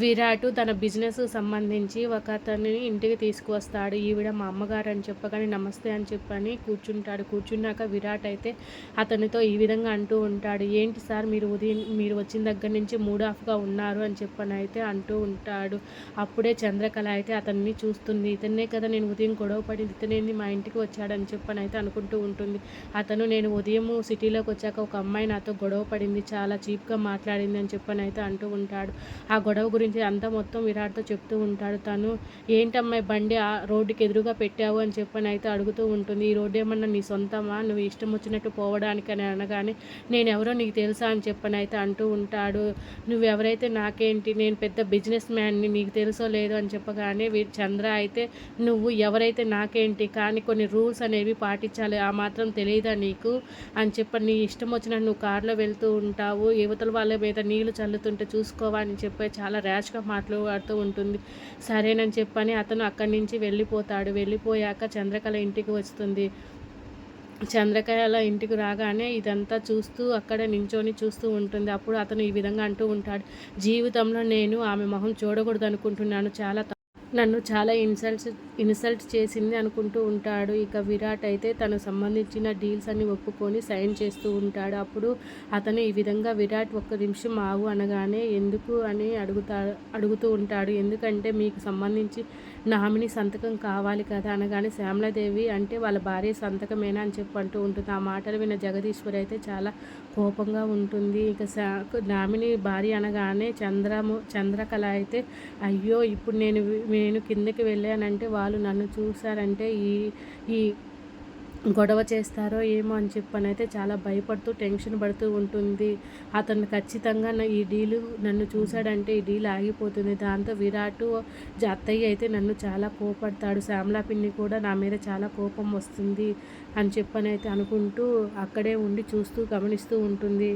విరాట్ తన బిజినెస్ సంబంధించి ఒక అతన్ని ఇంటికి తీసుకువస్తాడు. ఈవిడ మా అమ్మగారు అని చెప్పగానే నమస్తే అని చెప్పని కూర్చుంటాడు. కూర్చున్నాక విరాట్ అయితే అతనితో ఈ విధంగా అంటూ ఉంటాడు. ఏంటి సార్ మీరు ఉదయం మీరు వచ్చిన దగ్గర నుంచి మూడ్ ఆఫ్గా ఉన్నారు అని చెప్పని అయితే అంటూ ఉంటాడు. అప్పుడే చంద్రకళ అయితే అతన్ని చూస్తుంది. ఇతనే కదా నేను ఉదయం గొడవ పడింది ఇతనేంది మా ఇంటికి వచ్చాడని చెప్పని అయితే అనుకుంటూ ఉంటుంది. అతను నేను ఉదయం సిటీలోకి వచ్చాక ఒక అమ్మాయి నాతో గొడవ పడింది. చాలా చీప్గా మాట్లాడింది అని చెప్పని అయితే అంటూ ఉంటాడు. ఆ గొడవ గురించి అంతా మొత్తం విరాట్తో చెప్తూ ఉంటాడు. తను ఏంటమ్మాయి బండి ఆ రోడ్డుకి ఎదురుగా పెట్టావు? అని చెప్పని అయితే అడుగుతూ ఉంటుంది. ఈ రోడ్డు ఏమన్నా నీ సొంతమా? నువ్వు ఇష్టం వచ్చినట్టు పోవడానికి? అని అనగానే నేను ఎవరో నీకు తెలుసా? అని చెప్పని అయితే అంటూ ఉంటాడు. నువ్వు ఎవరైతే నాకేంటి? నేను పెద్ద బిజినెస్ మ్యాన్ని నీకు తెలుసో లేదో? అని చెప్పగానే వీ చంద్ర అయితే నువ్వు ఎవరైతే నాకేంటి? కానీ కొన్ని రూల్స్ అనేవి పాటించాలి. ఆ మాత్రం తెలియదా నీకు? అని చెప్పి నీ ఇష్టం వచ్చినట్టు నువ్వు కారులో వెళ్తూ ఉంటావు. యువతల వాళ్ళ మీద నీళ్ళు చల్లుతుంటే చూసుకోవా? అని చెప్పి చాలా ర్యాష్గా మాట్లాడుతూ ఉంటుంది. సరేనని చెప్పని అతను అక్కడి నుంచి వెళ్ళిపోతాడు. వెళ్ళిపోయాక చంద్రకళ ఇంటికి వస్తుంది. చంద్రకళ ఇంటికి రాగానే ఇదంతా చూస్తూ అక్కడ నించొని చూస్తూ ఉంటుంది. అప్పుడు అతను ఈ విధంగా అంటూ ఉంటాడు. జీవితంలో నేను ఆమె మొహం చూడకూడదు అనుకుంటున్నాను చాలా నన్ను చాలా ఇన్సల్ట్స్ ఇన్సల్ట్ చేసింది అనుకుంటూ ఉంటాడు. ఇక విరాట్ అయితే తను సంబంధించిన డీల్స్ అన్ని ఒప్పుకొని సైన్ చేస్తూ ఉంటాడు. అప్పుడు అతను ఈ విధంగా విరాట్ ఒక్క నిమిషం ఆగు అనగానే ఎందుకు? అని అడుగుతా అడుగుతూ ఉంటాడు. ఎందుకంటే మీకు సంబంధించి నామిని సంతకం కావాలి కదా అనగానే శ్యామలాదేవి అంటే వాళ్ళ భార్య సంతకమేనా అని చెప్పి అంటూ ఉంటుంది. ఆ మాటలు విన్న జగదీశ్వరి అయితే చాలా కోపంగా ఉంటుంది. ఇక శా- నామిని భార్య అనగానే చంద్రము చంద్రకళ అయితే అయ్యో ఇప్పుడు నేను నేను కిందకి వెళ్ళానంటే వాళ్ళు నన్ను చూసారంటే ఈ ఈ గొడవ చేస్తారో ఏమో అని చెప్పని అయితే చాలా భయపడుతూ టెన్షన్ పడుతూ ఉంటుంది. అతను ఖచ్చితంగా నా ఈ డీలు నన్ను చూశాడంటే ఈ డీల్ ఆగిపోతుంది. దాంతో విరాట్ జ- అత్తయ్య అయితే నన్ను చాలా కోపడతాడు. శ్యామలా పిన్ని కూడా నా మీద చాలా కోపం వస్తుంది అని చెప్పని అయితే అనుకుంటూ అక్కడే ఉండి చూస్తూ గమనిస్తూ ఉంటుంది.